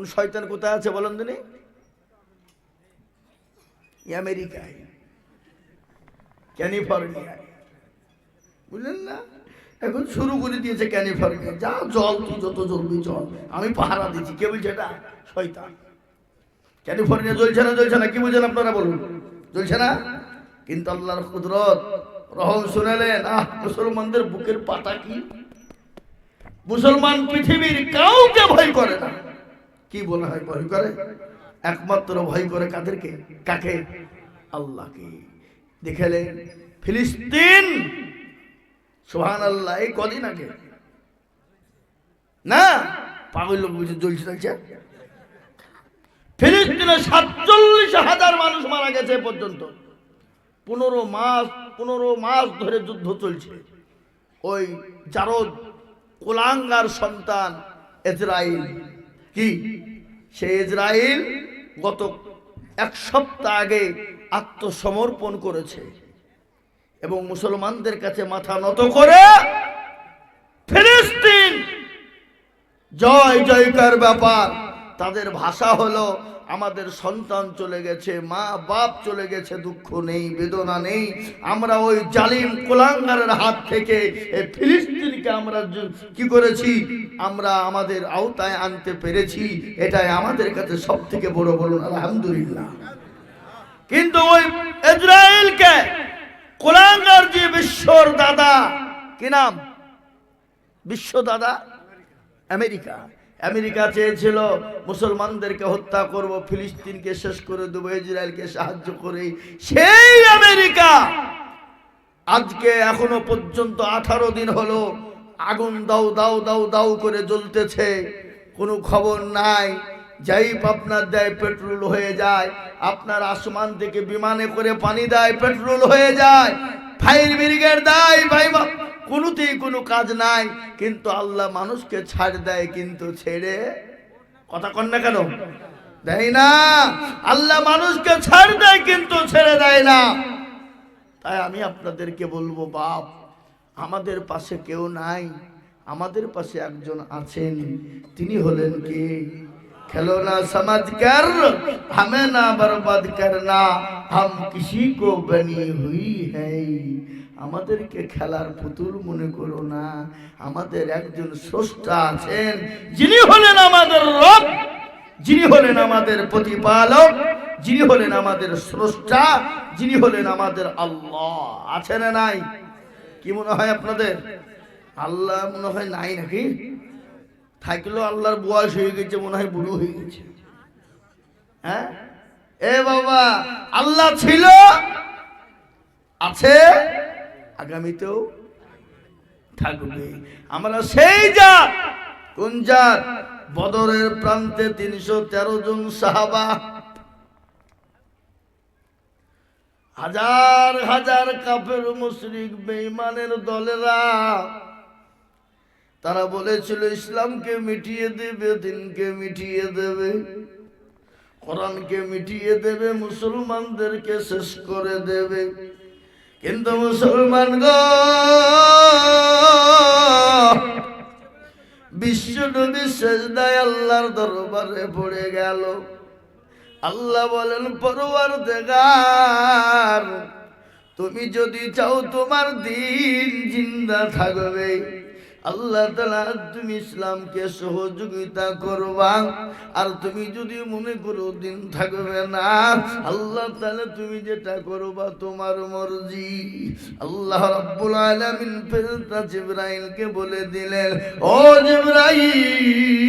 এখন শয়তান কোথায় আছে বলেন দিনে আমেরিকায়। ক্যালিফোর্নিয়ায়। বুঝলেন না? এখন শুরু করে দিয়েছে ক্যালিফোর্নিয়া। যা জল, তুই যত জ্বলবি জল আমি পাহারা দিচ্ছি। কে বলছে এটা? শয়তান। ক্যালিফোর্নিয়া জ্বলছে না জ্বলছে না? কি বুঝেন আপনারা বলুন? জ্বলছে না? কিন্তু আল্লাহর কুদরত রহম শুনেলেন। আহ, মুসলমানদের বুকের পাতা কি? মুসলমান পৃথিবীর কাউকে ভয় করে না। কি বলা হয় ভয় করে? একমাত্র ভয় করে কাদেরকে? কাকে? আল্লাহকে। দেখালেন ফিলিস্তিন! সোহান আল্লাহ এই কদিন আগে। না, পাগল লোক বুঝে জ্বলছে চলছে ফিলিস্তিনে সাতচল্লিশ হাজার মানুষ মারা গেছে পর্যন্ত। পনেরো মাস পনেরো মাস ধরে যুদ্ধ চলছে। ওই জারদ, কোলাঙ্গার সন্তান এজরাইল কি? সে ইসরায়েল গত এক সপ্তাহ আগে আত্মসমর্পণ করেছে এবং মুসলমানদের কাছে মাথা নত করে ফিলিস্তিন, জয় জয়কার ব্যাপার। তাদের ভাষা হলো আমাদের সন্তান চলে গেছে, মা বাপ চলে গেছে, দুঃখ নেই, বেদনা নেই। আমরা ওই জালিম কোলাঙ্গারের হাত থেকে এই ফিলিস্তিনকে আমরা কি করেছি? আমরা আমাদের আওতায় আনতে পেরেছি। এটাই আমাদের কাছে সব থেকে বড় বলুন, আলহামদুলিল্লাহ। কিন্তু ওই ইসরায়েলকে কোলাঙ্গার যে বিশ্বর দাদা, কি নাম? বিশ্ব দাদা আমেরিকা। আমেরিকা চেয়েছিল, মুসলমানদেরকে হত্যা করব, ফিলিস্তিনকে শেষ করে দেবো, ইসরায়েলকে সাহায্য করে। সেই আমেরিকা আজকে এখনও পর্যন্ত আঠারো দিন হলো আগুন দাও দাও দাও দাও করে জ্বলতেছে। কোনো খবর নাই। যাই আপনার দেয় পেট্রোল হয়ে যায়। আপনার আসমান থেকে বিমানে করে পানি দেয় পেট্রোল হয়ে যায়। ফায়ার ব্রিগেড দেয়, ভাই কোনোতেই কোনো কাজ নাই কিন্তু আল্লাহ মানুষকে ছাড় দেয় কিন্তু ছেড়ে কথা কন না কেন দেয় না আল্লাহ মানুষকে ছাড় দেয় কিন্তু ছেড়ে দেয় না তাই আমি আপনাদেরকে বলবো বাপ আমাদের পাশে কেউ নাই আমাদের পাশে একজন আছেন তিনি হলেন কি খেলো না সমাজ কর हमें না বরবাদ করনা हम किसी को बनी हुई है আমাদেরকে খেলার পুতুল মনে করো না, আমাদের একজন স্রষ্টা আছেন, যিনি হলেন আমাদের রব, যিনি হলেন আমাদের প্রতিপালক, যিনি হলেন আমাদের স্রষ্টা, যিনি হলেন আমাদের আল্লাহ। আছে না নাই? কি মনে হয় আপনাদের? আল্লাহ মনে হয় নাই নাকি? থাকলেও আল্লাহর বয়স হয়ে গেছে, মনে হয় বুড়ো হয়ে গেছে। হ্যাঁ? এ বাবা, আল্লাহ ছিল, আছে আগামীতেও থাকবে। আমরা সেই জাত, কোন জাত? বদরের প্রান্তে তিনশো তেরো জন সাহাবা। হাজার হাজার কাফের মুশরিক, বেঈমানের দলেরা, তারা বলেছিল, ইসলামকে মিটিয়ে দেবে, দিনকে মিটিয়ে দেবে, কোরআনকে মিটিয়ে দেবে, মুসলমানদেরকে শেষ করে দেবে। কিন্তু মুসলমান গো বিশ্ব নবী শেষদায় আল্লাহর দরবারে পড়ে গেল। আল্লাহ বলেন পরোয়ার দেগার তুমি যদি চাও তোমার দিন জিন্দা থাকবে। আল্লাহ তালা তুমি ইসলামকে সহযোগিতা করবা। আর তুমি যদি মনে করো দিন থাকবে না, আল্লাহ তাহলে তুমি যেটা করবা তোমার মর্জি। আল্লাহ রব্বুল আলমিন ফেরতা জিব্রাইলকে বলে দিলেন, ও জিবরাইল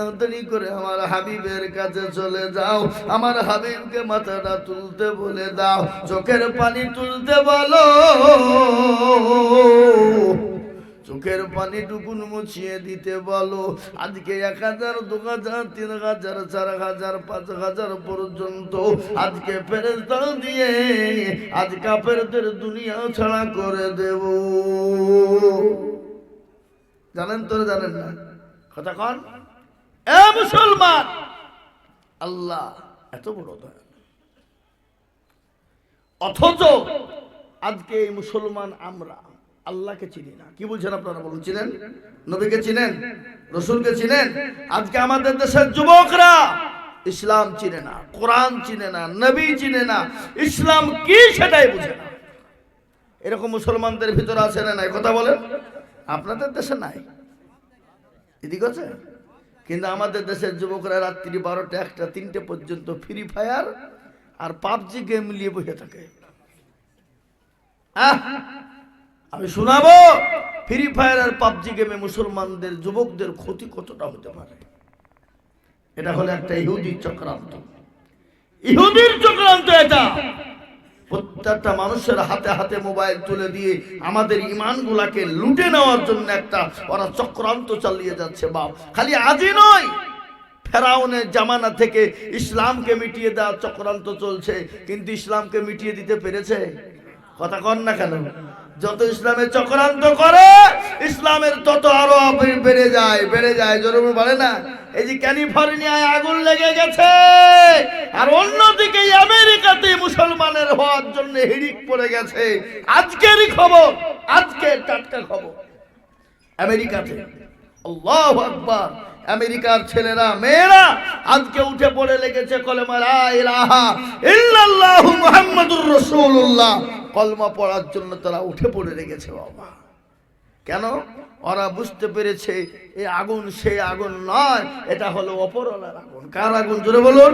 তাড়াতাড়ি করে আমার হাবিবের কাছে চলে যাও। আমার হাবিবকে মাথাটা তুলতে বলে দাও। চোখের পানি তুলতে বলো। চোখের পানি টুকুন মুছিয়ে দিতে বলো। আজকে এক হাজার, দু হাজার, তিন হাজার, চার হাজার, পাঁচ হাজার পর্যন্ত আজকে ফেরেস্তা দিয়ে আজ কাপেরদের দুনিয়া ছাড়া করে দেব। জানেন তো জানেন না? কথা কন। এ মুসলমান! আল্লাহ, এত বড় দয়া অথচ আজকে এই মুসলমান আমরা আল্লাহকে চিনি না। কি বলছেন আপনারা বলুন, চিনেন? নবীকে চিনেন? রসুলকে চিনেন? আজকে আমাদের দেশের যুবকরা ইসলাম চিনে না, কোরআন চিনে না, নবী চিনে না, ইসলাম কি সেটাই বুঝে না। এরকম মুসলমানদের ভিতরে আছে না নাই? কথা বলেন। আপনাদের দেশে নাই? এদিকে আছে? কিন্তু আমাদের দেশের যুবকরা রাত্রি বারোটা একটা, তিনটে পর্যন্ত ফ্রি ফায়ার আর পাবজি গেম নিয়ে বসে থাকে! আমি শোনাবো ফ্রি ফায়ার আর পাবজি গেমে মুসলমানদের, যুবকদের ক্ষতি কতটা হতে পারে? এটা হলো একটা ইহুদির চক্রান্ত। ইহুদির চক্রান্ত এটা। প্রত্যেকটা মানুষের হাতে হাতে মোবাইল তুলে দিয়ে আমাদের ইমানগুলাকে লুটে নেওয়ার জন্য একটা ওরা চক্রান্ত চালিয়ে যাচ্ছে বাপ। খালি আজই নয়, ফেরাউনের জামানা থেকে ইসলামকে মিটিয়ে দেওয়ার চক্রান্ত চলছে। কিন্তু ইসলামকে মিটিয়ে দিতে পেরেছে? কথা কর না কেন? যত ইসলামের চক্রান্ত করে, ইসলামের তত আরও বেড়ে যায় বেড়ে যায় জরুরি বলে না? এই যে ক্যালিফোর্নিয়ায় আগুন লেগে গেছে, আর অন্যদিকে আমেরিকাতে মুসলমানের হওয়ার জন্য হিড়িক পড়ে গেছে। আজকেরই খবর, আজকের টাটকা খবর। আমেরিকাতে, আল্লাহ আকবার, আমেরিকার ছেলেরা, মেয়েরা আজকে উঠে পড়ে লেগেছে কলেমা লা ইলাহা ইল্লাল্লাহু মুহাম্মাদুর রাসূলুল্লাহ। কলমা পড়ার জন্য তারা উঠে পড়ে লেগেছে বাবা। কেন? ওরা বুঝতে পেরেছে এই আগুন সেই আগুন নয়, এটা হলো অপরলার আগুন। কার আগুন? জোরে বলুন।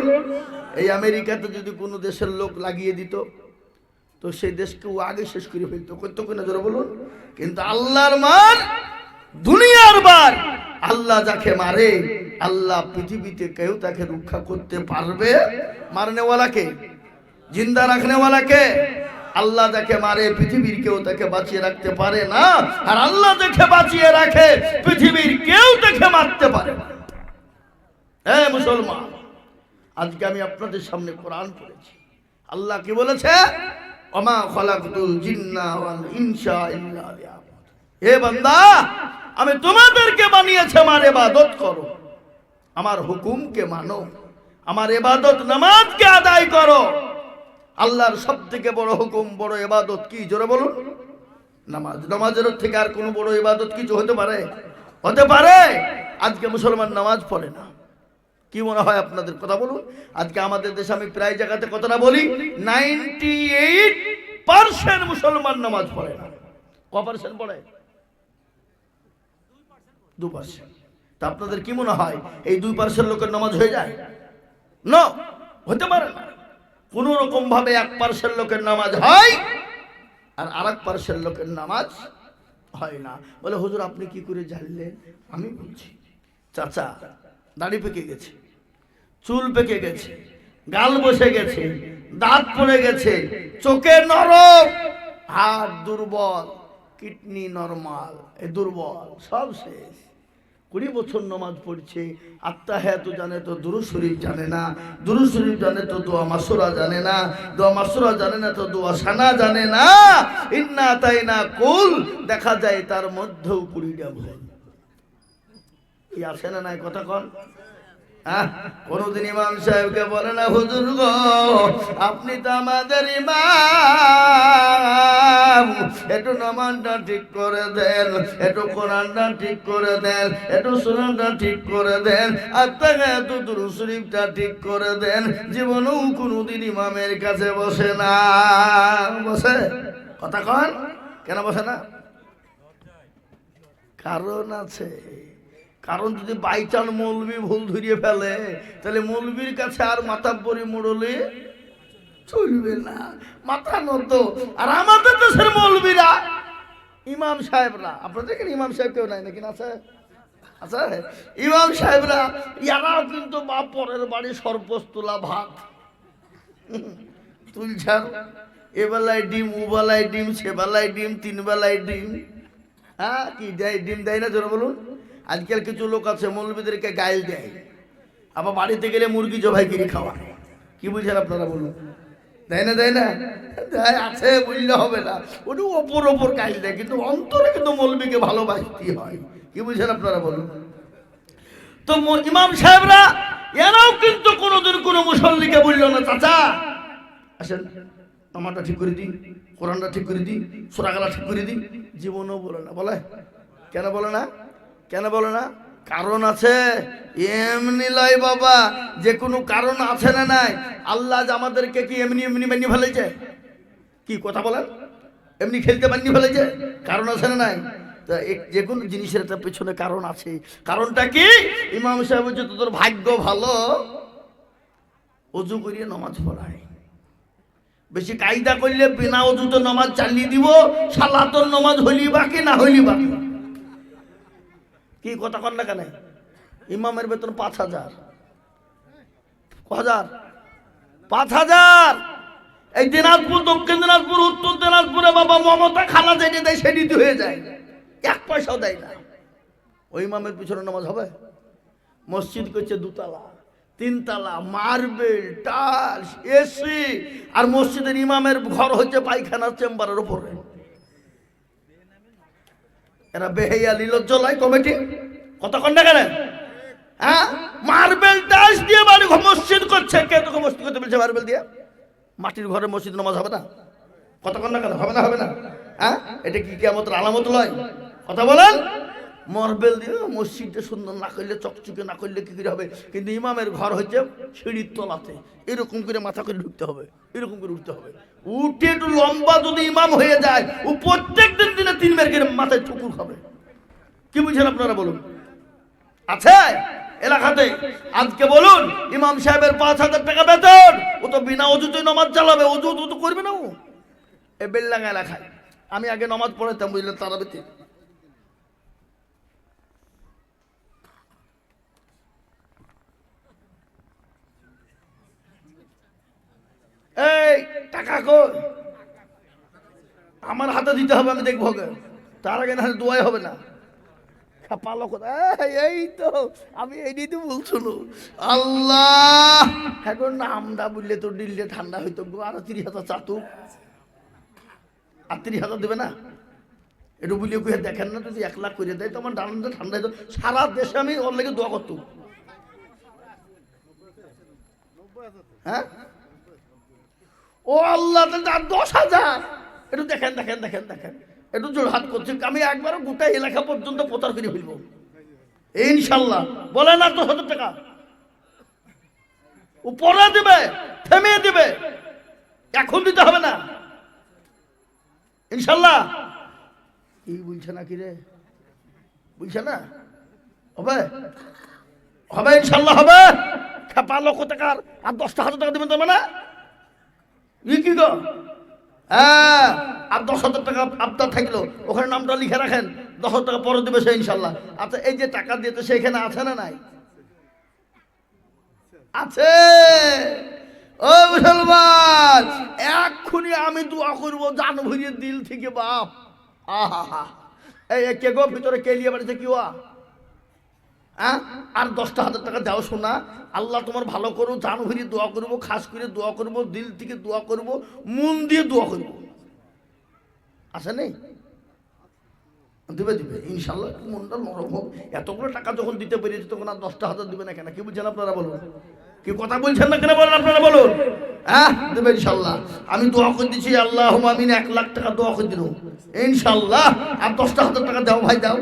এই আমেরিকাতে যদি কোনো দেশের লোক লাগিয়ে দিত, তো সেই দেশকে ও আগে শেষ করে ফেলতো। করতো কিনা জোরে বলুন। কিন্তু আল্লাহর মার দুনিয়ার বার। আল্লাহ যাকে মারে, আল্লাহ পৃথিবীতে কেউ তাকে রক্ষা করতে পারবে। মারনেওয়ালাকে জিন্দা রাখনেওয়ালাকে আল্লাহ যাকে মারে, পৃথিবীর কেউ তাকে বাঁচিয়ে রাখতে পারে না। আর আল্লাহ যাকে বাঁচিয়ে রাখে, পৃথিবীর কেউ তাকে মারতে পারে হ্যাঁ মুসলমান, আজকে আমি আপনাদের সামনে কোরআন পড়েছি। আল্লাহ কি বলেছে? জিন্না হে আমি তোমাদেরকে বানিয়েছে, আমার এবাদত করো। আমার হুকুমকে মানো। আমার এবাদত নামাজকে আদায় করো। আল্লাহর সব থেকে বড় হুকুম, বড় ইবাদত কি? জোরে বলুন। নামাজ, নামাজের থেকে আর কোনো বড় ইবাদত কিছু হতে পারে? হতে পারে। আজকে মুসলমান নামাজ পড়ে না। কি মনে হয় আপনাদের কথা বলুন? আজকে আমাদের দেশে আমি প্রায় জায়গাতে কথাটা বলি নাইনটি এইট পার্সেন্ট মুসলমান নামাজ পড়ে না। ক পার্সেন্ট পড়ে? দু পার্সেন্ট তা আপনাদের কি মনে হয়? এই দুই পার্সেন্ট লোকের নামাজ হয়ে যায়? না হতে পারে না। কোন রকম ভাবে এক পার্সেন্ট লোকের নামাজ হয় আর আর এক পার্সেন্ট লোকের নামাজ হয় না। বলে, হুজুর, আপনি কি করে জানলেন? আমি বলছি, চাচা, দাড়ি পেকে গেছে, চুল পেকে গেছে, গাল বসে গেছে, দাঁত পড়ে গেছে, চোখে নরম হাত দুর্বল, কিডনি নরমাল, এ দুর্বল, সব শেষ। কুড়ি বছর নমাজ পড়ছে। আত্মা হ্যাঁ তো জানে তো দুরু শরীফ জানে না, দুরু শরীফ জানে তো দোয়া মাসুরা জানে না, দোয়া মাসুরা জানে না তো দোয়া সানা জানে না। ইন্না তাই না কুল, দেখা যায় তার মধ্যেও কুড়িটা ভুল আসে না নাই কথা কন? কোনদিন ইমাম সাহেবকে বলে না, হুজুর গো, আপনি তো আমাদের ইমাম। একটু নামানটা ঠিক করে দেন, একটু কোরআনটা ঠিক করে দেন, একটু সুনানটা ঠিক করে দেন, আর তাকে এত শরীফটা ঠিক করে দেন, জীবনেও কোনোদিন ইমামের কাছে বসে না। বসে? কথা কন? কেন বসে না? কারণ আছে। কারণ যদি বাইচান মৌলবি ভুল ধরিয়ে ফেলে, তাহলে মৌলবির কাছে আর মাথা পরি মোড়লে চলবে না। মাথা নত। আর আমাদের দেশের মৌলবিরা ইমাম সাহেবরা আপনাদের এখানে ইমাম সাহেব কেউ নাই নাকি না, আছে? আচ্ছা ইমাম সাহেবরা, ইয়ারাও কিন্তু বা পরের বাড়ি সরপোষ তোলা ভাত। তুলছার এবেলায় ডিম ওবেলায় ডিম সেবেলায় ডিম, তিন বেলায় ডিম। হ্যাঁ কি দেয়? ডিম দেয় না? জোরে বলুন। আজকাল কিছু লোক আছে মৌলবীদেরকে গাইল দেয়। আবার বাড়িতে গেলে মুরগি জবাই কিনে খাওয়া। কি বুঝেন আপনারা বলুন? দেয় না দেয় না? আছে, বুঝলে হবে না। ওটা ওপর ওপর গাইল দেয়, কিন্তু অন্তরে কিন্তু মৌলবীকে ভালোবাসতে হয়। কি বুঝেন আপনারা বলুন? তো ইমাম সাহেবরা, এরাও কিন্তু কোনোদিন কোনো মুসল্লিকে বলল না, চাচা, আসেন আমারটা ঠিক করে দিই, কোরআনটা ঠিক করে দিই সোরাগালা ঠিক করে দিই। জীবনও বলে না। বলে? কেন বলে না? কেন বলে না? কারণ আছে। এমনি লয় বাবা, যে কোনো কারণ আছে না নাই, আল্লাহ আমাদেরকে কি এমনি এমনি বানিয়ে ফেলেছে? কি কথা বলেন? এমনি খেলতে বানিয়ে ফেলেছে? কারণ আছে না নাই? তা যে কোনো জিনিসের একটা পেছনে কারণ আছে। কারণটা কি? ইমাম সাহেব বলছে তোর ভাগ্য ভালো। অজু করিয়ে নমাজ পড়ায়। বেশি কায়দা করলে বিনা অজুতে নমাজ চালিয়ে দিব, সালাতর নমাজ হইলি বাকি না হইলি বাকি কি কথা কন না কেন? ইমামের বেতন পাঁচ হাজার। হাজার? পাঁচ হাজার! এই দিনাজপুর, দক্ষিণ দিনাজপুর, উত্তর দিনাজপুরে বাবা মমতা খানা যেটি দেয় সেটি হয়ে যায়। এক পয়সাও দেয় না। ওই ইমামের পিছনে নামাজ হবে? মসজিদ করছে দুতলা, তিনতলা, মার্বেল, টাইলস, এসি, আর মসজিদের ইমামের ঘর হচ্ছে পায়খানার চেম্বারের উপরে। এরা বেহেয়া লীলজ্জ লাই কমিটি কতক্ষণ না কেন হ্যাঁ? মার্বেল টাইলস দিয়ে বাড়ি মসজিদ করছে। কে তোকে মসজিদ করতে বলছে মার্বেল দিয়ে? মাটির ঘরে মসজিদ নামাজ হবে না? কতক্ষণ না কেন হবে না হবে না। হ্যাঁ? এটা কি কেমন আলামত লয়? কথা বলেন? মার্বেল দিয়ে মসজিদটা সুন্দর না করলে, চকচকে না করলে কি করে হবে? কিন্তু ইমামের ঘর হচ্ছে সিঁড়ির তলাতে। এরকম করে মাথা করে ঢুকতে হবে, এরকম করে উঠতে হবে। উঠে একটু লম্বা যদি ইমাম হয়ে যায়, ও প্রত্যেক দিন দিনে তিন বের করে মাথায় ঠুকুর খাবে। কি বুঝছেন আপনারা বলুন? আছে? এলাকাতে? আজকে বলুন, ইমাম সাহেবের পাঁচ হাজার টাকা বেতন। ও তো বিনা অজুতে নমাজ চালাবে অজু তো করবে না ও। এ বেল্লাঙ্গা এলাকায়। আমি আগে নমাজ পড়াতাম, বুঝলেন তারাবিতে এই, টাকা কই? আমার হাতে দিতে হবে, আমি দেখব। তার আগে না দোয়াই হবে না। পালো কোথায়? এই তো, আমি এই নিয়ে তো বলছিল আল্লাহ! এখন নামটা বললে তো দিল্লি ঠান্ডা হইতো গো, আরও তিরিশ হাজার চাতু। আর তিরিশ হাজার দেবে না? একটু বুলিয়ে কুয়ে দেখেন না যদি এক লাখ করে দেয়, তো আমার ডান্ডা ঠান্ডা হইতো। সারা দেশে আমি ওর লেগে দোয়া করতো হ্যাঁ? ও আল্লাহ আর দশ হাজার। একটু দেখেন দেখেন দেখেন দেখেন। একটু জোরহাত করছি, আমি একবারও গোটা এলাকা পর্যন্ত প্রচার করে ফেলব। ইনশাল্লাহ। বলেন আর দশ হাজার টাকা। উপরে পরে দেবে থেমে দেবে। এখন দিতে হবে না। ইনশাল্লাহ। এই বলছে না কি রে? বুঝছে না? হবে? হবে ইনশাল্লাহ, হবে। খেপা লক্ষ টাকার আর দশটা হাজার টাকা দেবেন তো না ই কি গো আর দশ হাজার টাকা আপনার থাকল, ওখানে নামটা লিখে রাখেন, দশ হাজার টাকা পরে দেবে সে ইনশাল্লাহ। আচ্ছা এই যে টাকা দিয়েছে সেখানে আছে না নাই? আছে। ও মুসলমান, এক্ষুনি আমি দোয়া করব, জান ভরিয়ে দিল থেকে বাপ। আহা এই কে গো, ভিতরে কে লিয়ে বাড়িতে কি আর দশটা হাজার টাকা দাও শোনা আল্লাহ তোমার ভালো করো জান ভরিয়ে দোয়া করব, খাস করে দোয়া করব, দিল থেকে দোয়া করব, মন দিয়ে দোয়া করব। আসে নেই? দিবে দিবে। ইনশাল্লাহ একটু মনটা নরম হোক। এতগুলো টাকা যখন দিতে পেরেছি, তখন আর দশটা হাজার দিবে না কেন? কি বুঝছেন আপনারা বলুন? কি কথা বলছেন না কেন বলেন আপনারা বলুন? হ্যাঁ দেবে ইনশাল্লাহ। আমি দোয়া করে দিচ্ছি আল্লাহ আমিন, এক লাখ টাকা দোয়া করে দিল। ইনশাল্লাহ। আর দশটা হাজার টাকা দাও ভাই, দাও।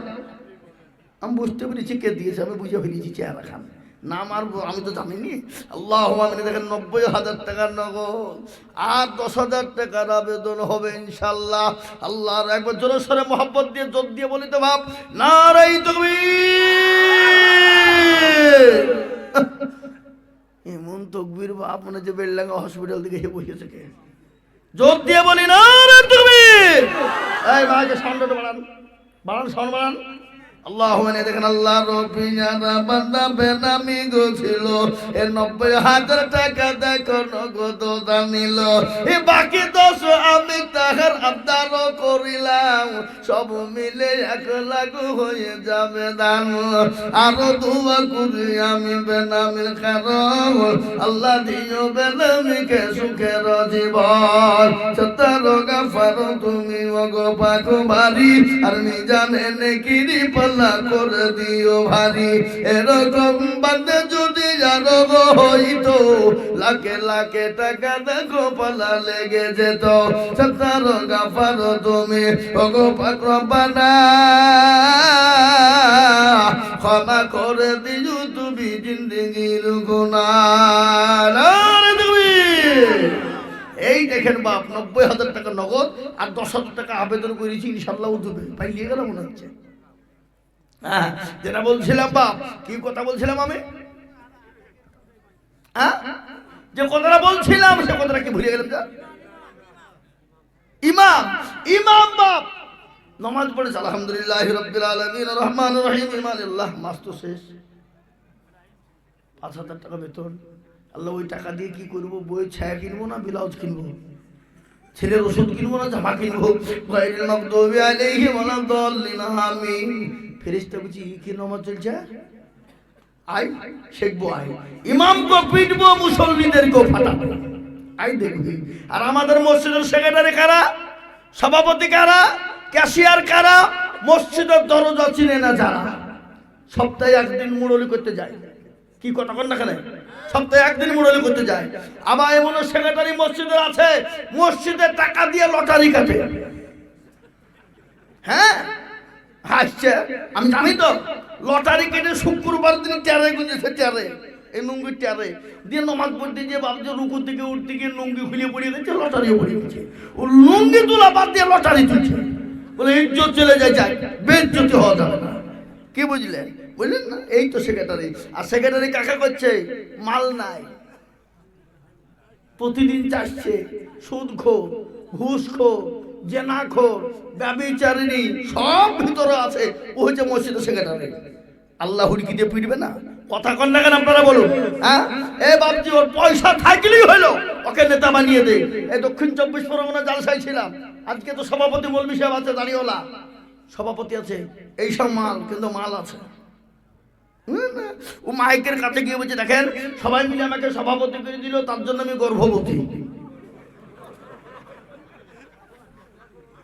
আমি বুঝতে পেরেছি কে দিয়েছে, আমি বুঝে ফেলেছি চেহারা খান নাম আর ব- আমি তো জানিনি। আল্লাহ আমি দেখেন নব্বই হাজার টাকার নগদ। আর দশ হাজার টাকার আবেদন হবে ইনশাল্লাহ আল্লাহর একবার জোরে সরে মোহাম্মত দিয়ে, জোর দিয়ে বলি তো ভাব নারাই তুমি এমন তকবির বাপ, মনে যে বেল্লাঙ্গা হসপিটাল থেকে এসে বসেছে কে? জোর দিয়ে বলি না রে তুমি এই ভাইকে সাউন্ডটা বাড়ান। বাড়ান সাউন্ড বাড়ান। আল্লাহ বেনামি হাজার এ বাকি সব মিলে এক আরও দুয়া করি আমি বেনামির কারণ আল্লাহ দিও বেনামিকে সুখের জীবন। সত্তর তুমি ওগো পাখো আর মিজানে নেকিরি পাল্লা করে দিও ভারী। এরকম বাদে যদি গো হইতো, লাখে লাখে টাকা দেখো পালা লেগে যেত। সত্তর গাফার তুমি, ওগো পাকরবানা ক্ষমা করে দিও তুমি জিন্দগির গুণা এই দেখেন বাপ, নব্বই হাজার টাকা নগদ আর দশ হাজার টাকা আবেদন করেছি, ইনশাল্লাহ উঠবে। পাইলিয়ে গেল মনে হচ্ছে। হ্যাঁ যেটা বলছিলাম বাপ, কি কথা বলছিলাম আমি? হ্যাঁ যে কথাটা বলছিলাম, সে কথাটা কি ভুলে গেলাম যা ইমাম ইমাম বাপ। নমাজ পড়েছে, আলহামদুলিল্লাহ রব্বিল আলামিন রহমান রহিম ইমান আল্লাহ মাস তো শেষ। পাঁচ হাজার টাকা বেতন। আল্লাহ ওই টাকা দিয়ে কি করব? বই, ছায়া কিনবো না ব্লাউজ কিনবো? ছেলের ওষুধ কিনবো না জামা কিনবো? গাইরিল মাগদুবি আলাইহিম ওয়ালা দাল্লিন আমিন। ফেরেশতা বুঝি কি নামাজ চলছে? আই শিখব আই। ইমামকে পিটবো মুসল্লিদেরকে ফাটাবো। আই দেখবি। আর আমাদের মসজিদের সেক্রেটারি কারা? সভাপতি কারা? ক্যাশিয়ার কারা? মসজিদের দরজা চিনে না যারা সপ্তাহে একদিন মুরলি করতে যায়। কি কন না কেন? সপ্তাহে একদিন মুরলি করতে যায়। আবার এমন সেক্রেটারি মসজিদের আছে মসজিদের টাকা দিয়ে লটারি কাটে। হ্যাঁ? হাসছে আমি জানি তো, লটারি কেটে শুক্রবার দিন টেরে গুঁজেছে টেরে, এই নুঙ্গি টেরে। দিয়ে নমাজ পড়তে গিয়ে ভাবছে রুকু থেকে উঠতে গিয়ে লুঙ্গি খুলে পড়িয়ে গেছে লটারিও পড়িয়ে গেছে ও লুঙ্গি তোলা বাদ দিয়ে লটারি তুলছে। বলে, ইজ্জত চলে যায় যায় বেজ্জতি হওয়া যাবে না। কি বুঝলেন বুঝলেন না? এই তো সেক্রেটারি আর সেক্রেটারি কাকা করছে, মাল নাই। প্রতিদিন চাষছে, সুদ খো, ঘুষ খো জেনা খো ব্যবিচারিণী সব ভিতরে আছে, ও হচ্ছে মসজিদের সেক্রেটারি আল্লাহ হুড়কি দিয়ে পিটবে না। কথা কন না কেন আপনারা বলুন হ্যাঁ? এ বাপজি, ওর পয়সা থাকলেই হলো, ওকে নেতা বানিয়ে দে। এই দক্ষিণ চব্বিশ পরগনা জালসাই ছিলাম। আজকে তো সভাপতি মৌলবি সাহেব আছে দাঁড়িয়েওলা সভাপতি আছে, এই সব মাল, কিন্তু মাল আছে। ও মাইকের কাছে গিয়ে বলছে, দেখেন, সবাই মিলে আমাকে সভাপতি করে দিল, তার জন্য আমি গর্ভবতী।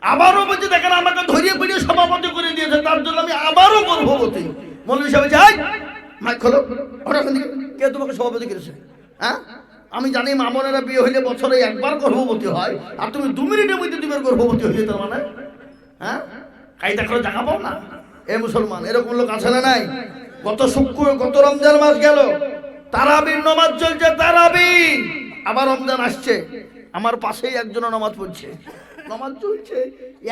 আবারও বলছে দেখেন আমাকে ধরিয়ে পিড়িয়ে সভাপতি করে দিয়েছে তার জন্য আমি আবারও গর্ভবতী। সাহেব বলছে "এই, মাইক খোলো কে তোমাকে সভাপতি করেছে? হ্যাঁ? আমি জানি মামনেরা বিয়ে হইলে বছরে একবার গর্ভবতী হয় আর তুমি দু মিনিটের মধ্যে দুবার গর্ভবতী হয়ে যেতে মানে হ্যাঁ? কায়দা করে দেখা পাও না। এ মুসলমান এরকম লোক আছে না নাই? গত শুক্র গত রমজান মাস গেল। তারাবির নমাজ চলছে তারাবি। আবার রমজান আসছে। আমার পাশেই একজন নমাজ পড়ছে। নমাজ চলছে,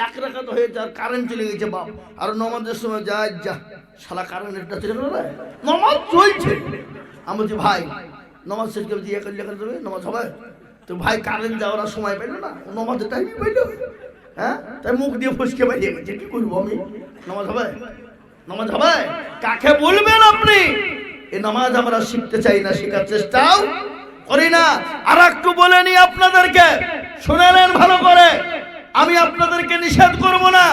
এক রাখাত হয়ে যার কারেন্ট চলে গেছে বাপ। আর নমাজের সময় যা যা, শালা কারেন্টটা চলে গেল নমাজ চলছে। আমি বলছি, ভাই, নমাজ শেষ করে দিয়ে করে দেবে নমাজ হবে? তো ভাই কারেন্ট যাওয়ার সময় পেল না। নমাজের টাইমই পেল হ্যাঁ? তাই মুখ দিয়ে ফুসকে বেরিয়ে গেছে। কি করব আমি? নামাজ হবে? নামাজ হবে? কাকে বলবেন আপনি? এই নামাজ আমরা শিখতে চাই না, শেখার চেষ্টাও করি না। আর একটু বলে নি আপনাদেরকে। শুনে নেন ভালো করে। আমি আপনাদেরকে নিষেধ করব না।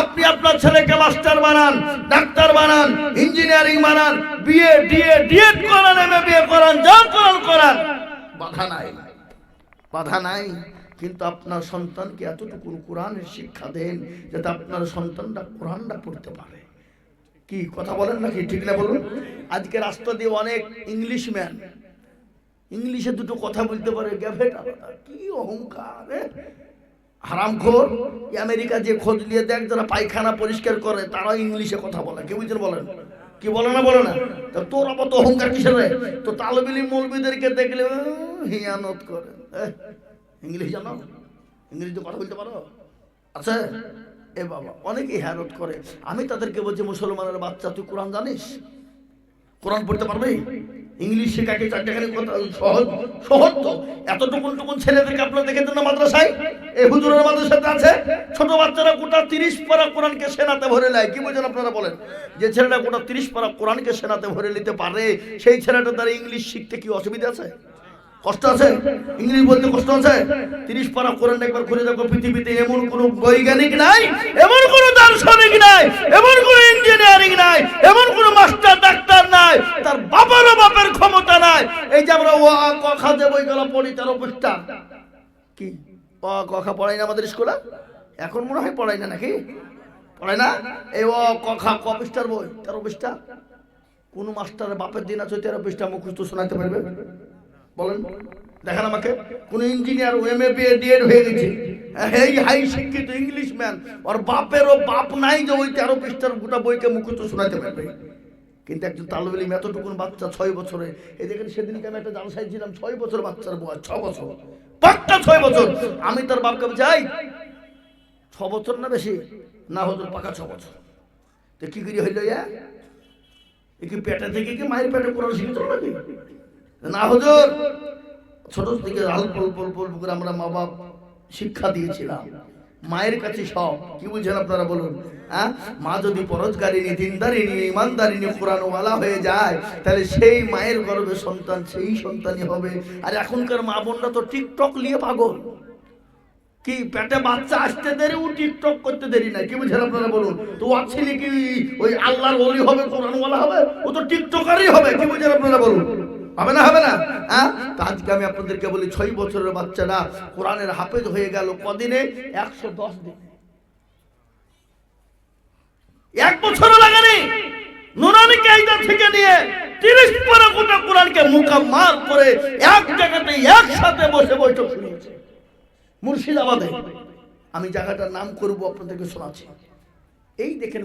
আপনি আপনার ছেলেকে মাস্টার বানান, ডাক্তার বানান, ইঞ্জিনিয়ারিং বানান বিএ ডিএ, ডিএড করান এমএ বিএ করান, যা করান করান। বাধা নাই। বাধা নাই। কিন্তু আপনার সন্তানকে এতটুকু কোরআনের শিক্ষা দেন যাতে আপনার সন্তানটা কোরআনটা পড়তে পারে। কি, কথা বলেন নাকি? ঠিক না বলুন? আজকে রাস্তা দিয়ে অনেক ইংলিশ ম্যান, ইংলিশে দুটো কথা বলতে পারে, গ্যাভেট কি অহংকার এ? হারামখোর আমেরিকা যে খোঁজ নিয়ে দেখ, যারা পায়খানা পরিষ্কার করে তারা ইংলিশে কথা বলে। কেউ বুঝছেন বলেন কি বলে না বলে না? তা তোর আবার তো অহংকার কিসের তো তালবিলি মৌলবিদেরকে দেখলে হিয়ানত করে। ইংলিশ জানো? ইংরেজিতে কথা বলতে পারো? আছে এ বাবা অনেকেই হ্যারত করে। আমি তাদেরকে বলছি, মুসলমানের বাচ্চা, তুই কোরআন জানিস? কোরআন পড়তে পারবে? ইংলিশ শেখাকে চারটাখানি সহজ সহজ তো। এতটুকুন টুকুন ছেলেদেরকে আপনারা দেখেছেন না মাদ্রাসায়? এই হুজুরের মাদ্রাসাতে আছে? ছোট বাচ্চারা গোটা তিরিশ পারা কোরআনকে সেনাতে ভরে নেয়। কি বলছেন আপনারা বলেন? যে ছেলেটা গোটা তিরিশ পারা কোরআনকে সেনাতে ভরে নিতে পারে, সেই ছেলেটা তার ইংলিশ শিখতে কি অসুবিধা আছে? কষ্ট আছে? ইংলিশ বলতে কষ্ট আছে? তিরিশ পারা কোরআন একবার খুলে দেখো পৃথিবীতে এমন কোন বৈজ্ঞানিক নাই এমন কোন দার্শনিক নাই এমন কোন ইঞ্জিনিয়ারিং নাই এমন কোন মাস্টার ডাক্তার নাই তার বাবারও বাপের ক্ষমতা নাই। এই যে আমরা ও আ, ক খা যে বইগুলো পড়ি তার অবস্থা কি? ক খা পড়াই না আমাদের স্কুলে? এখন মনে হয় পড়াই না নাকি? পড়াই না? এই ক খা ক পৃষ্ঠার বই তার অবস্থা? কোন মাস্টারের বাপের দিন আছে তেরো পৃষ্ঠা মুখস্থ শোনাতে পারবে? বলেন। দেখেন আমাকে, কোন engineer M A BA DEd হয়ে গেছে। এই হাই শিক্ষিত ইংলিশ ম্যান ওর বাপেরও বাপ নাই যে ওই তেরো পৃষ্ঠার গোটা বইকে মুখস্থ শোনাতে পারবে। কিন্তু একজন তালবেলিম এতটুকুন বাচ্চা ছয় বছরে দেখেন সেদিনকে আমি একটা জালসাই ছিলাম, ছয় বছর বাচ্চার বয়স, ছ বছর। পাক্কা ছয় বছর। আমি তার বাপকে যাই ছ বছর না বেশি? না হতো পাকা ছ বছর। তো কি করি হইল ইয়া? এ কি পেটে থেকে কি মায়ের পেটে কোরআন শিখেছিল নাকি? না, হুজুর, ছোট থেকে অল্প অল্প অল্প অল্প করে আমরা মা বাপ শিক্ষা দিয়েছিলাম। মায়ের কাছে সব, কি বুঝছেন আপনারা বলুন? হ্যাঁ মা যদি পরজগারিনী দিনদারিনী ইমানদারিনী কোরআনওয়ালা হয়ে যায়, তাহলে সেই মায়ের গর্ভে সন্তান, সেই সন্তানই হবে। আর এখনকার মা বোনরা তো টিকটক নিয়ে পাগল। কি, পেটে বাচ্চা আসতে দেরি, ও টিকটক করতে দেরি না কি বুঝছেন আপনারা বলুন? তো ও ছেলে কি ওই আল্লাহর ওলি হবে, কোরআনওয়ালা হবে? ও তো টিকটকারই হবে, কি বুঝছেন আপনারা বলুন? হবে না হবে না? হ্যাঁ? তো আজকে আমি আপনাদেরকে বলি, ছয় বছরের বাচ্চারা কোরআনের হাফেজ হয়ে গেল কদিনে? একশো দশ দিন। এক বছরও লাগেনি। নুরানি আমি জায়গাটার নাম করব, আপনাদেরকে শোনাচ্ছি। এই দেখেন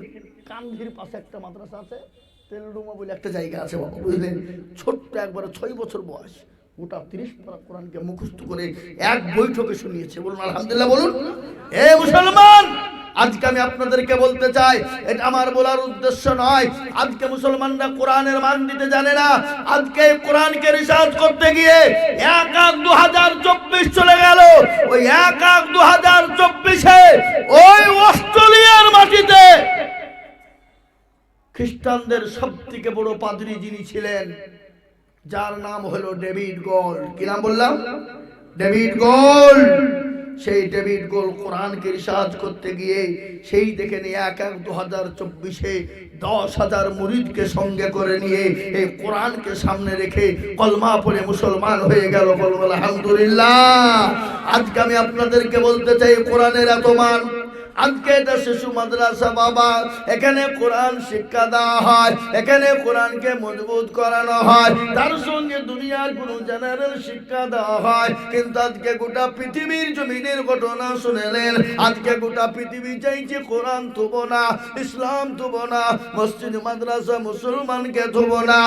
কান্ধির পাশে একটা মাদ্রাসা আছে। তেলডুমা বলে একটা জায়গা আছে বাবা, বুঝলেন? ছোট্ট একবারে ছয় বছর বয়স। গোটা তিরিশ পারা কোরআনকে মুখস্থ করে এক বৈঠকে শুনিয়েছে। বলুন, আলহামদুলিল্লাহ বলুন। এ মুসলমান, আজকে আমি আপনাদেরকে বলতে চাই, এটা আমার বলার উদ্দেশ্য নয়। আজকে মুসলমানরা কোরআনের মান দিতে জানে না। আজকে কোরআনকে রিসার্চ করতে গিয়ে এক এক দু হাজার চব্বিশ চলে গেল। ওই এক এক দু হাজার চব্বিশে ওই অস্ট্রেলিয়ার মাটিতে খ্রিস্টানদের সব থেকে বড় পাদ্রী যিনি ছিলেন, যার নাম হলো ডেভিড গোল্ড কি নাম বললাম? ডেভিড গোল্ড সেই ডেভিড গোল কোরআনকে রিসার্চ করতে গিয়ে সেই দেখে নিয়ে এক এক দু হাজার চব্বিশে দশ হাজার মুরিদকে সঙ্গে করে নিয়ে এই কোরআনকে সামনে রেখে কলমা পড়ে মুসলমান হয়ে গেল বলব আলহামদুলিল্লাহ। আজকে আমি আপনাদেরকে বলতে চাই, কোরআনের এত মান আজকে এটা শিশু মাদ্রাসা বাবা, এখানে কোরআন শিক্ষা দেওয়া হয়, এখানে কোরআনকে মজবুত করানো হয়, তার সঙ্গে দুনিয়ার কোন জেনারেল শিক্ষা দেওয়া হয়। কিন্তু আজকে গোটা পৃথিবীর জমিনের ঘটনা শুনেলেন, আজকে গোটা পৃথিবী চাইছে কোরআন থুব না, ইসলাম থুব না, মসজিদ মাদ্রাসা মুসলমানকে থুব না।